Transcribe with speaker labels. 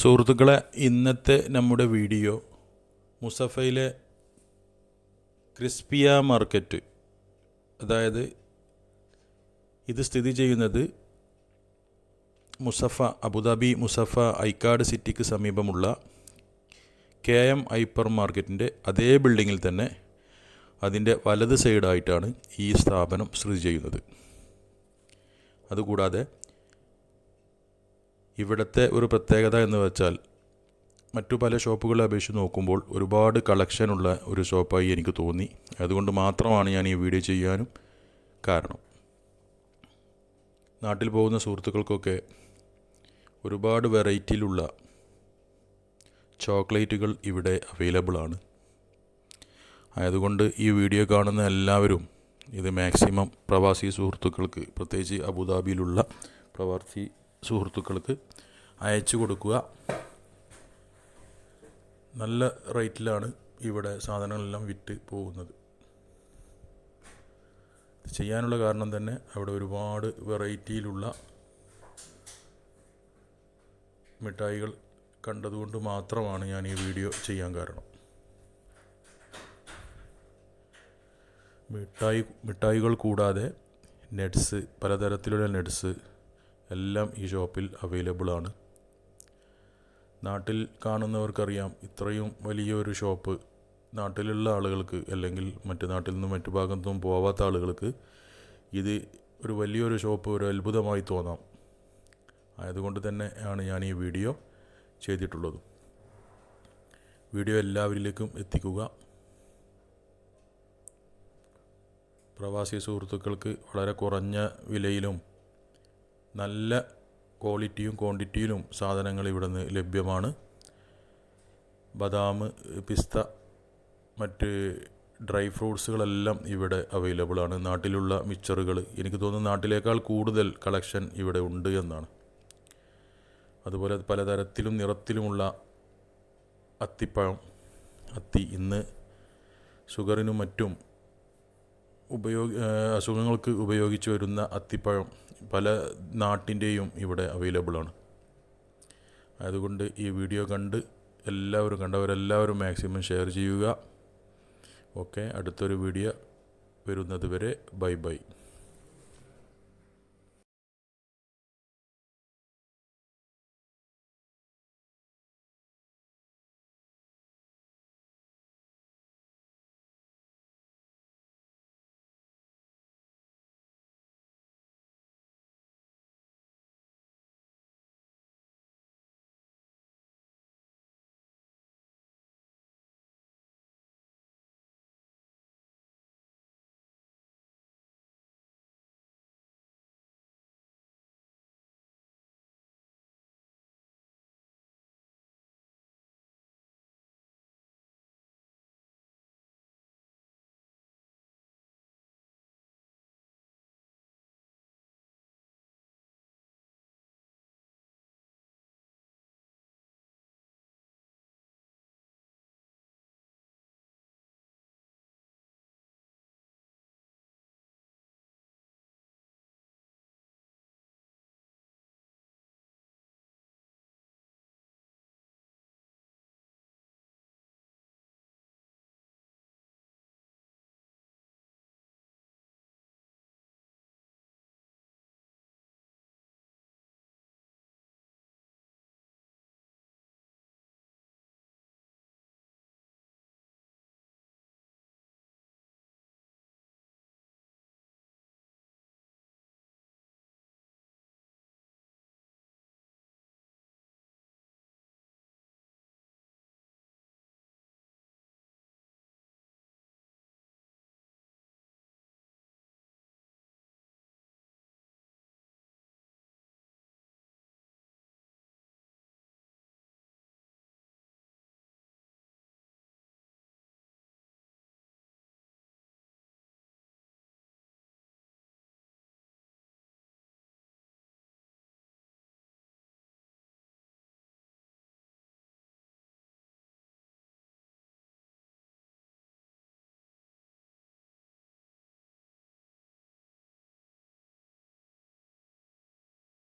Speaker 1: സുഹൃത്തുക്കളെ ഇന്നത്തെ നമ്മുടെ വീഡിയോ മുസഫയിലെ ക്രിസ്പിയ മാർക്കറ്റ്. അതായത് ഇത് സ്ഥിതി ചെയ്യുന്നത് മുസഫ അബുദാബി മുസഫ ഐക്കാട് സിറ്റിക്ക് സമീപമുള്ള കെ എം ഹൈപ്പർ മാർക്കറ്റിന്റെ അതേ ബിൽഡിങ്ങിൽ തന്നെ അതിന്റെ വലത് സൈഡായിട്ടാണ് ഈ സ്ഥാപനം സ്ഥിതി ചെയ്യുന്നത്. അതുകൂടാതെ ഇവിടുത്തെ ഒരു പ്രത്യേകത എന്ന് വെച്ചാൽ മറ്റു പല ഷോപ്പുകളെ അപേക്ഷിച്ച് നോക്കുമ്പോൾ ഒരുപാട് കളക്ഷനുള്ള ഒരു ഷോപ്പായി എനിക്ക് തോന്നി. അതുകൊണ്ട് മാത്രമാണ് ഞാൻ ഈ വീഡിയോ ചെയ്യാനും കാരണം. നാട്ടിൽ പോകുന്ന സുഹൃത്തുക്കൾക്കൊക്കെ ഒരുപാട് വെറൈറ്റിയിലുള്ള ചോക്ലേറ്റുകൾ ഇവിടെ അവൈലബിൾ ആണ്. ആയതുകൊണ്ട് ഈ വീഡിയോ കാണുന്ന എല്ലാവരും ഇത് മാക്സിമം പ്രവാസി സുഹൃത്തുക്കൾക്ക് പ്രത്യേകിച്ച് അബുദാബിയിലുള്ള പ്രവാസി സുഹൃത്തുക്കൾക്ക് അയച്ചു കൊടുക്കുക. നല്ല റേറ്റിലാണ് ഇവിടെ സാധനങ്ങളെല്ലാം വിറ്റ് പോകുന്നത്. ചെയ്യാനുള്ള കാരണം തന്നെ അവിടെ ഒരുപാട് വെറൈറ്റിയിലുള്ള മിഠായികൾ കണ്ടതുകൊണ്ട് മാത്രമാണ് ഞാൻ ഈ വീഡിയോ ചെയ്യാൻ കാരണം. മിഠായി മിഠായികൾ കൂടാതെ നെഡ്സ് പലതരത്തിലുള്ള നെറ്റ്സ് എല്ലാം ഈ ഷോപ്പിൽ അവൈലബിൾ ആണ്. നാട്ടിൽ കാണുന്നവർക്കറിയാം ഇത്രയും വലിയൊരു ഷോപ്പ് നാട്ടിലുള്ള ആളുകൾക്ക് അല്ലെങ്കിൽ മറ്റ് നാട്ടിൽ നിന്നും മറ്റു ഭാഗത്തും പോവാത്ത ആളുകൾക്ക് ഇത് ഒരു വലിയൊരു ഷോപ്പ് ഒരു അത്ഭുതമായി തോന്നാം. ആയതുകൊണ്ട് തന്നെ ആണ് ഞാൻ ഈ വീഡിയോ ചെയ്തിട്ടുള്ളത്. വീഡിയോ എല്ലാവരിലേക്കും എത്തിക്കുക. പ്രവാസി സുഹൃത്തുക്കൾക്ക് വളരെ കുറഞ്ഞ വിലയിലും നല്ല ക്വാളിറ്റിയും ക്വാണ്ടിറ്റിയിലും സാധനങ്ങൾ ഇവിടെ നിന്ന് ലഭ്യമാണ്. ബദാം പിസ്ത മറ്റ് ഡ്രൈ ഫ്രൂട്ട്സുകളെല്ലാം ഇവിടെ അവൈലബിൾ ആണ് നാട്ടിലുള്ള മിക്സറുകൾ എനിക്ക് തോന്നുന്നു നാട്ടിലേക്കാൾ കൂടുതൽ കളക്ഷൻ ഇവിടെ ഉണ്ട് എന്നാണ്. അതുപോലെ പലതരത്തിലും നിറത്തിലുമുള്ള അത്തിപ്പഴം അത്തി ഇന്ന് ഷുഗറിനും മറ്റും ഉപയോഗ അസുഖങ്ങൾക്ക് ഉപയോഗിച്ച് വരുന്ന അത്തിപ്പഴം പല നാട്ടിന്റെയും ഇവിടെ അവൈലബിളാണ്. അതുകൊണ്ട് ഈ വീഡിയോ കണ്ട് എല്ലാവരും കണ്ടവരെല്ലാവരും മാക്സിമം ഷെയർ ചെയ്യുക. ഓക്കെ അടുത്തൊരു വീഡിയോ വരുന്നത് വരെ ബൈ ബൈ.